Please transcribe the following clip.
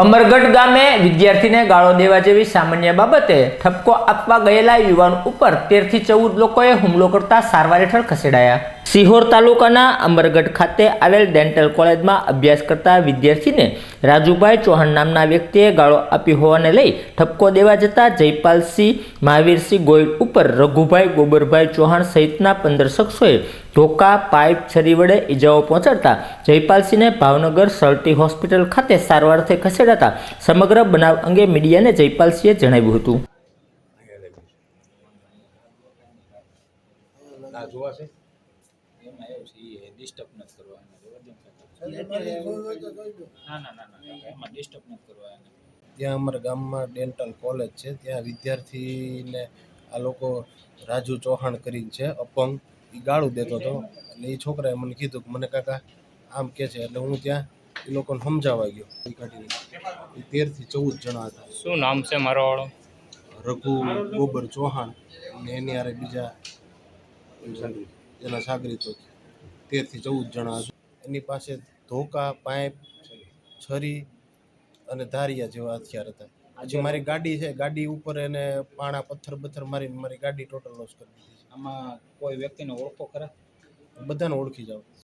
અમરગઢ ગામે વિદ્યાર્થીને ગાળો દેવા જેવી સામાન્ય બાબતે ઠપકો આપવા ગયેલા યુવાન ઉપર તેરથી ચૌદ લોકોએ હુમલો કરતા સારવાર હેઠળ ખસેડાયા. સિહોર તાલુકાના અમરગઢ ખાતે આવેલ ડેન્ટલ કોલેજમાં અભ્યાસ કરતા વિદ્યાર્થીને રાજુભાઈ ચૌહાણ નામના વ્યક્તિએ ગાળો આપી હોવાને લઈ ઠપકો દેવા જતા જયપાલસિંહ, મહાવીરસિંહ ગોયલ ઉપર રઘુભાઈ ગોબરભાઈ ચૌહાણ સહિતના પંદર શખ્સોએ ધોકા, પાઇપ, છરી વડે ઈજાઓ પહોંચાડતા જયપાલસિંહને ભાવનગર સર્ટી હોસ્પિટલ ખાતે સારવારથી ખસેડાતા સમગ્ર બનાવ અંગે મીડિયાને જયપાલસિંહે જણાવ્યું હતું. ત્યાં અમારા ગામમાં ડેન્ટલ કોલેજ છે. ત્યાં વિદ્યાર્થીને આ લોકો રાજુ ચૌહાણ કરીને છે, અપંગ. એ ગાળું દેતો હતો. એટલે એ છોકરાએ મને કીધું કે, મને કાકા આમ કે છે, એટલે હું ત્યાં એ લોકોને સમજાવા ગયો. એ કાઢીને એ તેરથી ચૌદ જણા હતા. શું નામ છે મારો વાળો રઘુ ગોબર ચૌહાણ અને એની હારે બીજા એના સાગરીતો તેરથી ચૌદ જણા હતા. એની પાસે ધોકા પાઇપ છરી અને ધારિયા જેવા હથિયાર હતા. હજી મારી ગાડી છે ગાડી ઉપર એને પાણા પથ્થર પથ્થર મારીને મારી ગાડી ટોટલ લોસ કરી દીધી આમાં કોઈ વ્યક્તિને ઓળખો ખરા? બધાને ઓળખી જાવ